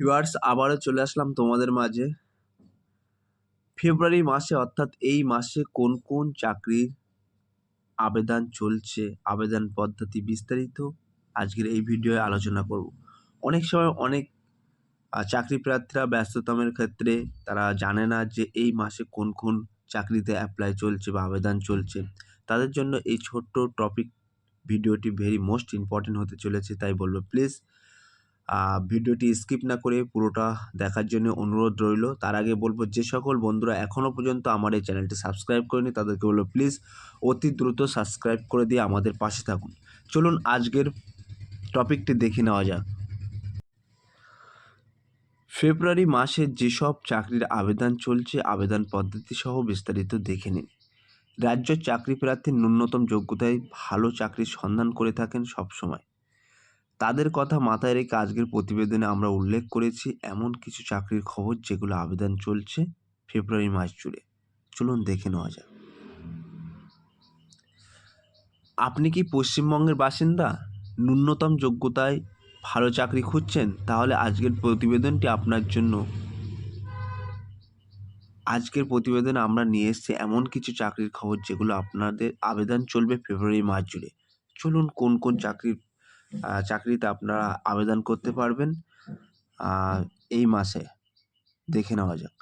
Viewers আবারও চলে আসলাম তোমাদের মাঝে। ফেব্রুয়ারি মাসে, অর্থাৎ এই মাসে কোন কোন চাকরির আবেদন চলছে, আবেদন পদ্ধতি বিস্তারিত আজকের এই ভিডিওয়ে আলোচনা করব। অনেক সময় অনেক চাকরি প্রার্থীরা ব্যস্ততমের ক্ষেত্রে তারা জানে না যে এই মাসে কোন কোন চাকরিতে অ্যাপ্লাই চলছে বা আবেদন চলছে। তাদের জন্য এই ছোট্ট টপিক ভিডিওটি ভেরি মোস্ট ইম্পর্টেন্ট হতে চলেছে, তাই বলব প্লিজ ভিডিওটি স্কিপ না করে পুরোটা দেখার জন্য অনুরোধ রইল। তার আগে বলব, যে সকল বন্ধুরা এখনও পর্যন্ত আমার এই চ্যানেলটি সাবস্ক্রাইব করেনি, তাদেরকে বলব, প্লিজ অতি দ্রুত সাবস্ক্রাইব করে দিয়ে আমাদের পাশে থাকুন। চলুন আজকের টপিকটি দেখে নেওয়া যাক। ফেব্রুয়ারি মাসে যেসব চাকরির আবেদন চলছে, আবেদন পদ্ধতি সহ বিস্তারিত দেখে নিন। রাজ্য চাকরি প্রার্থীর ন্যূনতম যোগ্যতায় ভালো চাকরির সন্ধান করে থাকেন সবসময়। তাদের কথা মাথায় রেখে আজকের প্রতিবেদনে আমরা উল্লেখ করেছি এমন কিছু চাকরির খবর যেগুলো আবেদন চলছে ফেব্রুয়ারি মাস জুড়ে। চলুন দেখে নেওয়া যাক। আপনি কি পশ্চিমবঙ্গের বাসিন্দা? ন্যূনতম যোগ্যতায় ভালো চাকরি খুঁজছেন? তাহলে আজকের প্রতিবেদনটি আপনার জন্য। আজকের প্রতিবেদনে আমরা নিয়ে এসেছি এমন কিছু চাকরির খবর যেগুলো আপনাদের আবেদন চলবে ফেব্রুয়ারি মাস জুড়ে। চলুন কোন কোন চাকরির চাকরিতে আপনারা আবেদন করতে পারবেন এই মাসে। দেখে নেওয়া যাক।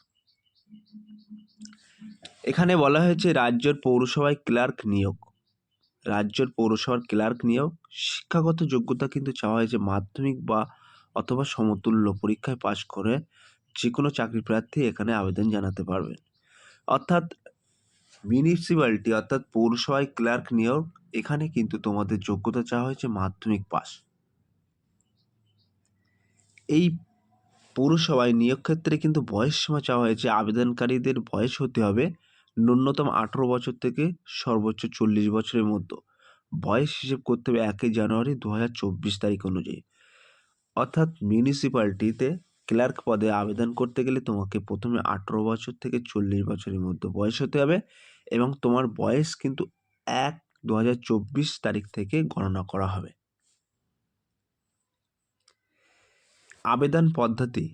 এখানে বলা হয়েছে রাজ্যের পৌরসভায় ক্লার্ক নিয়োগ। রাজ্যের পৌরসভার ক্লার্ক নিয়োগ, শিক্ষাগত যোগ্যতা কিন্তু চাওয়া হয়েছে মাধ্যমিক বা অথবা সমতুল্য পরীক্ষায় পাশ করে যে কোনো চাকরি প্রার্থী এখানে আবেদন জানাতে পারবেন। অর্থাৎ মিউনিসিপ্যালিটি, অর্থাৎ পৌরসভায় ক্লার্ক নিয়োগ এখানে কিন্তু তোমাদের যোগ্যতা চাওয়া হয়েছে মাধ্যমিক পাস এই পৌরসভায় নিয়োগ ক্ষেত্রে কিন্তু বয়স সীমা চাওয়া হয়েছে। আবেদনকারীদের বয়স হতে হবে ন্যূনতম আঠেরো বছর থেকে সর্বোচ্চ চল্লিশ বছরের মধ্যে। বয়স হিসেব করতে হবে একই জানুয়ারি দু হাজার চব্বিশ তারিখ অনুযায়ী। অর্থাৎ মিউনিসিপ্যালিটিতে ক্লার্ক পদে আবেদন করতে গেলে তোমাকে প্রথমে আঠেরো বছর থেকে চল্লিশ বছরের মধ্যে বয়স হতে হবে এবং তোমার বয়স কিন্তু এক দু হাজার চব্বিশ তারিখ থেকে গণনা করা হবে। আবেদন পদ্ধতি।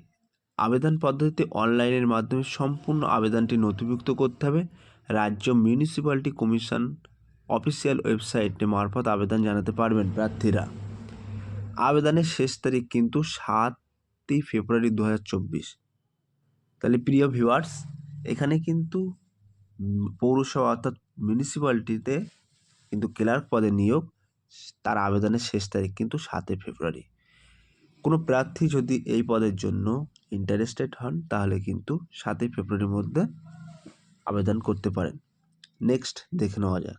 আবেদন পদ্ধতিতে অনলাইনের মাধ্যমে সম্পূর্ণ আবেদনটি নথিভুক্ত করতে হবে। রাজ্য মিউনিসিপ্যালিটি কমিশন অফিসিয়াল ওয়েবসাইটে মারফত আবেদন জানাতে পারবেন প্রার্থীরা। আবেদনের শেষ তারিখ কিন্তু সাতই ফেব্রুয়ারি দু হাজার চব্বিশ। তাহলে প্রিয় ভিউয়ার্স, এখানে কিন্তু পৌরসভা অর্থাৎ মিউনিসিপ্যালিটিতে কিন্তু ক্লার্ক পদে নিয়োগ, তার আবেদনের শেষ তারিখ কিন্তু সাতই ফেব্রুয়ারি। কোনো প্রার্থী যদি এই পদের জন্য ইন্টারেস্টেড হন, তাহলে কিন্তু সাতই ফেব্রুয়ারির মধ্যে আবেদন করতে পারেন। নেক্সট দেখে নেওয়া যাক।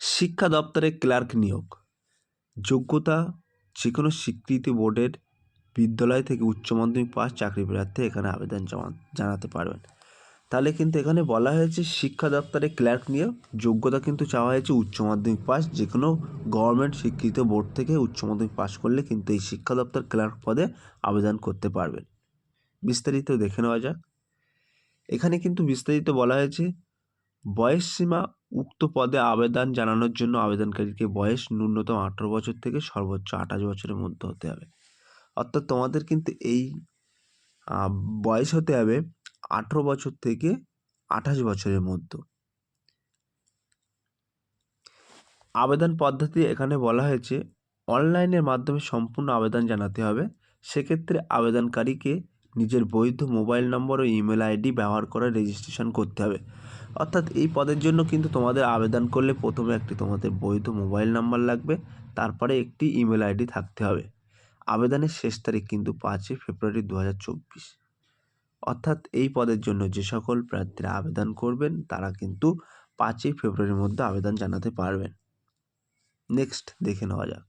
শিক্ষা দপ্তরে ক্লার্ক নিয়োগ। যোগ্যতা যে কোনো স্বীকৃতি বোর্ডের বিদ্যালয় থেকে উচ্চ মাধ্যমিক পাস চাকরি প্রার্থী এখানে আবেদন জমা, জানাতে পারবেন। তাহলে কিন্তু এখানে বলা হয়েছে শিক্ষা দপ্তরে ক্লার্ক নিয়ে যোগ্যতা কিন্তু চাওয়া হয়েছে উচ্চ মাধ্যমিক পাস। যে কোনো গভর্নমেন্ট স্বীকৃত বোর্ড থেকে উচ্চ মাধ্যমিক পাস করলে কিন্তু এই শিক্ষা দপ্তর ক্লার্ক পদে আবেদন করতে পারবেন। বিস্তারিত দেখে নেওয়া যাক। এখানে কিন্তু বিস্তারিত বলা হয়েছে, বয়স সীমা উক্ত পদে আবেদন জানানোর জন্য আবেদনকারীকে বয়স ন্যূনতম আঠারো বছর থেকে সর্বোচ্চ আঠাশ বছরের মধ্যে হতে হবে। অর্থাৎ তোমাদের কিন্তু এই বয়স হতে হবে আঠেরো বছর থেকে আঠাশ বছরের মধ্যে। আবেদন পদ্ধতি এখানে বলা হয়েছে, অনলাইনের মাধ্যমে সম্পূর্ণ আবেদন জানাতে হবে। সেক্ষেত্রে আবেদনকারীকে নিজের বৈধ মোবাইল নম্বর ও ইমেল আইডি ব্যবহার করে রেজিস্ট্রেশন করতে হবে। অর্থাৎ এই পদের জন্য কিন্তু তোমাদের আবেদন করলে প্রথমে একটি তোমাদের বৈধ মোবাইল নাম্বার লাগবে, তারপরে একটি ইমেল আইডি থাকতে হবে। আবেদনের শেষ তারিখ কিন্তু পাঁচই ফেব্রুয়ারি দু হাজার চব্বিশ। অর্থাৎ এই পদের জন্য যে সকল প্রার্থীরা আবেদন করবেন, তারা কিন্তু পাঁচই ফেব্রুয়ারির মধ্যে আবেদন জানাতে পারবেন। নেক্সট দেখে নেওয়া যাক।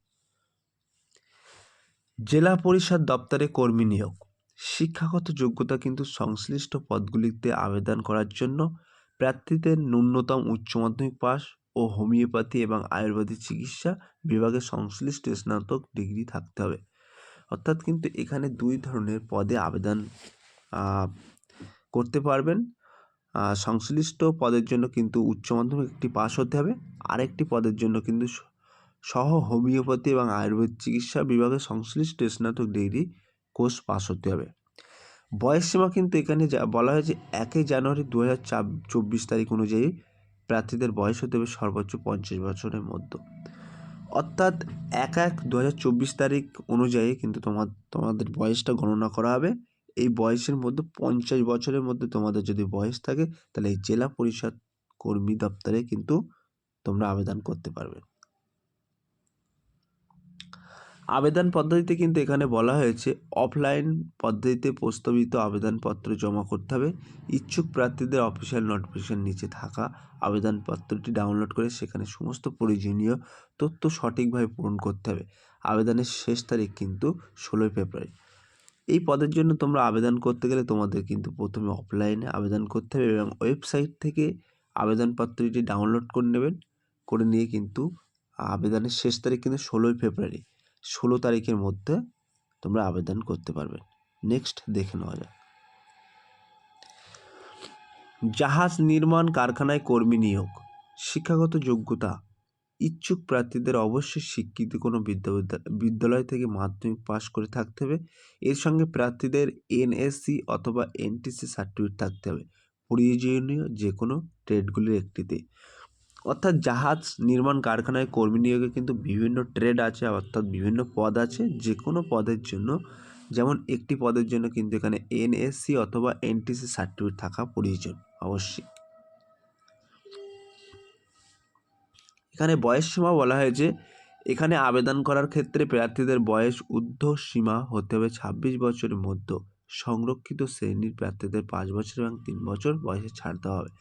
জেলা পরিষদ দপ্তরে কর্মী নিয়োগ। শিক্ষাগত যোগ্যতা কিন্তু সংশ্লিষ্ট পদগুলিতে আবেদন করার জন্য প্রার্থীদের ন্যূনতম উচ্চ মাধ্যমিক পাস ও হোমিওপ্যাথি এবং আয়ুর্বেদিক চিকিৎসা বিভাগে সংশ্লিষ্ট স্নাতক ডিগ্রি থাকতে হবে। অর্থাৎ কিন্তু এখানে দুই ধরনের পদে আবেদন করতে পারবেন। সংশ্লিষ্ট পদের জন্য কিন্তু উচ্চ মাধ্যমিক একটি পাস হতে হবে। আরেকটি পদের জন্য কিন্তু সহ হোমিওপ্যাথি এবং আয়ুর্বেদ চিকিৎসা বিভাগে সংশ্লিষ্ট স্নাতক ডিগ্রি কোর্স পাস হতে হবে। বয়স সীমা কিন্তু এখানে যা, বলা হয়েছে একই জানুয়ারি দু হাজার চব্বিশ তারিখ অনুযায়ী প্রার্থীদের বয়স হতে হবে সর্বোচ্চ পঞ্চাশ বছরের মধ্যে। অর্থাৎ এক এক দু হাজার চব্বিশ তারিখ অনুযায়ী কিন্তু তোমার তোমাদের বয়সটা গণনা করা হবে। এই বয়সের মধ্যে, পঞ্চাশ বছরের মধ্যে তোমাদের যদি বয়স থাকে, তাহলে এই জেলা পরিষদ কর্মী দপ্তরে কিন্তু তোমরা আবেদন করতে পারবে। আবেদন পদ্ধতিতে কিন্তু এখানে বলা হয়েছে, অফলাইন পদ্ধতিতে প্রস্তাবিত আবেদনপত্র জমা করতে হবে। ইচ্ছুক প্রার্থীদের অফিসিয়াল নোটিফিকেশন নিচে থাকা আবেদনপত্রটি ডাউনলোড করে সেখানে সমস্ত প্রয়োজনীয় তথ্য সঠিকভাবে পূরণ করতে হবে। আবেদনের শেষ তারিখ কিন্তু ষোলোই ফেব্রুয়ারি। এই পদের জন্য তোমরা আবেদন করতে গেলে তোমাদের কিন্তু প্রথমে অফলাইনে আবেদন করতে হবে এবং ওয়েবসাইট থেকে আবেদনপত্রটি ডাউনলোড করে নেবেন। করে নিয়ে কিন্তু আবেদনের শেষ তারিখ কিন্তু ষোলোই ফেব্রুয়ারি। ষোলো তারিখের মধ্যে তোমরা আবেদন করতে পারবে। নেক্সট দেখে নেওয়া যাক। জাহাজ নির্মাণ কারখানায় কর্মী নিয়োগ। শিক্ষাগত যোগ্যতা ইচ্ছুক প্রার্থীদের অবশ্যই স্বীকৃত কোনো বিদ্যাবিদ্যা- বিদ্যালয় থেকে মাধ্যমিক পাশ করে থাকতে হবে। এর সঙ্গে প্রার্থীদের এনএসসি অথবা এনটিসি সার্টিফিকেট থাকতে হবে। প্রয়োজনীয় যে কোনো ট্রেডগুলির একটিতে। অর্থাৎ জাহাজ, নির্মাণ কারখানায় কর্মী নিয়োগে কিন্তু বিভিন্ন ট্রেড আছে, অর্থাৎ বিভিন্ন পদ আছে। যে কোনো পদের জন্য, যেমন একটি পদের জন্য কিন্তু এখানে এনএসসি অথবা এনটিসি সার্টিফিকেট থাকা প্রয়োজন, অবশ্যই। এখানে বয়স সীমা বলা হয়েছে এখানে আবেদন করার ক্ষেত্রে প্রার্থীদের বয়স ঊর্ধ্ব সীমা হতে হবে ছাব্বিশ বছরের মধ্যে। সংরক্ষিত শ্রেণির প্রার্থীদের পাঁচ বছর এবং তিন বছর বয়সে ছাড় দেওয়া হবে।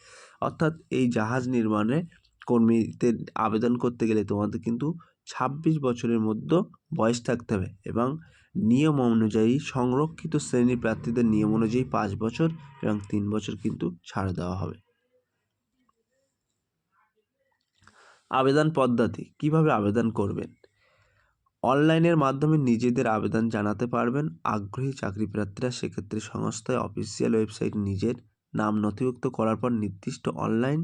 অর্থাৎ এই জাহাজ নির্মাণে কর্মীদের আবেদন করতে গেলে তোমাদের কিন্তু ছাব্বিশ বছরের মধ্যে বয়স থাকতে হবে এবং নিয়ম অনুযায়ী, সংরক্ষিত শ্রেণির প্রার্থীদের নিয়ম অনুযায়ী পাঁচ বছর এবং তিন বছর কিন্তু ছাড় দেওয়া হবে। আবেদন পদ্ধতি, কীভাবে আবেদন করবেন? অনলাইনের মাধ্যমে নিজেদের আবেদন জানাতে পারবেন। আগ্রহী চাকরি প্রার্থীরা সেক্ষেত্রে সংস্থায় অফিসিয়াল ওয়েবসাইট নিজের নাম নথিভুক্ত করার পর নির্দিষ্ট অনলাইন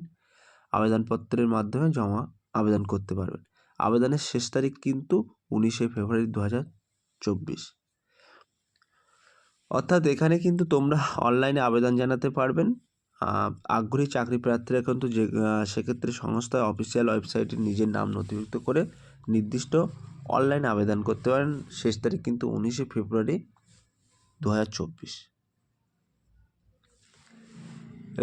আবেদনপত্রের মাধ্যমে জমা আবেদন করতে পারবেন। আবেদনের শেষ তারিখ কিন্তু উনিশে ফেব্রুয়ারি দু হাজার চব্বিশ। অর্থাৎ এখানে কিন্তু তোমরা অনলাইনে আবেদন জানাতে পারবেন। আগ্রহী চাকরি প্রার্থীরা কিন্তু যে সেক্ষেত্রে সংস্থায় অফিসিয়াল ওয়েবসাইটে নিজের নাম নথিভুক্ত করে নির্দিষ্ট অনলাইন আবেদন করতে পারেন। শেষ তারিখ কিন্তু উনিশে ফেব্রুয়ারি দু হাজার চব্বিশ।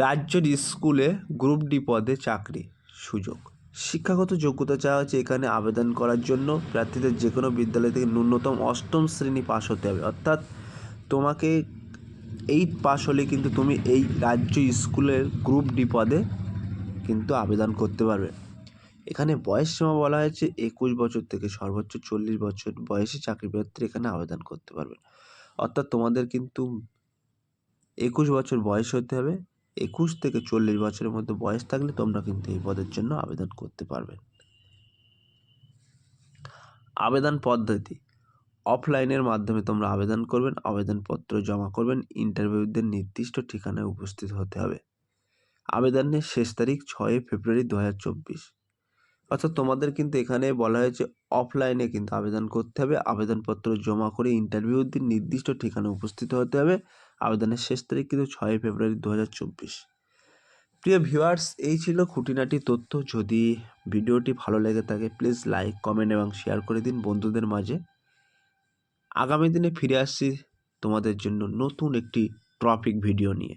রাজ্যের স্কুলে গ্রুপ ডি পদে চাকরি সুযোগ। শিক্ষাগত যোগ্যতা চাওয়া হচ্ছে এখানে আবেদন করার জন্য। প্রার্থীদের যে কোনো বিদ্যালয় থেকে ন্যূনতম অষ্টম শ্রেণি পাস হতে হবে। অর্থাৎ তোমাকে এইট পাস হলে কিন্তু তুমি এই রাজ্য স্কুলের গ্রুপ ডি পদে কিন্তু আবেদন করতে পারবে। এখানে বয়স সীমা বলা হয়েছে, একুশ বছর থেকে সর্বোচ্চ চল্লিশ বছর বয়সী চাকরি প্রার্থী এখানে আবেদন করতে পারবে। অর্থাৎ তোমাদের কিন্তু একুশ বছর বয়স হতে হবে, একুশ থেকে চল্লিশ বছরের মধ্যে বয়স থাকলে তোমরা কিন্তু এই পদের জন্য আবেদন করতে পারবে। আবেদন পদ্ধতি। অফলাইনের মাধ্যমে তোমরা আবেদন করবেন, আবেদনপত্র জমা করবেন ইন্টারভিউদের নির্দিষ্ট ঠিকানায় উপস্থিত হতে হবে। আবেদনের শেষ তারিখ ছয় ফেব্রুয়ারি দু হাজার চব্বিশ। অর্থাৎ তোমাদের কিন্তু এখানে বলা হয়েছে অফলাইনে কিন্তু আবেদন করতে হবে, আবেদনপত্র জমা করে ইন্টারভিউ দিন নির্দিষ্ট ঠিকানায় উপস্থিত হতে হবে। আবেদনের শেষ তারিখ কিন্তু ছয় ফেব্রুয়ারি দু হাজার চব্বিশ। প্রিয় ভিউয়ার্স এই ছিল খুঁটিনাটি তথ্য। যদি ভিডিওটি ভালো লেগে থাকে প্লিজ লাইক কমেন্ট এবং শেয়ার করে দিন বন্ধুদের মাঝে। আগামী দিনে ফিরে আসছি তোমাদের জন্য নতুন একটি টপিক ভিডিও নিয়ে।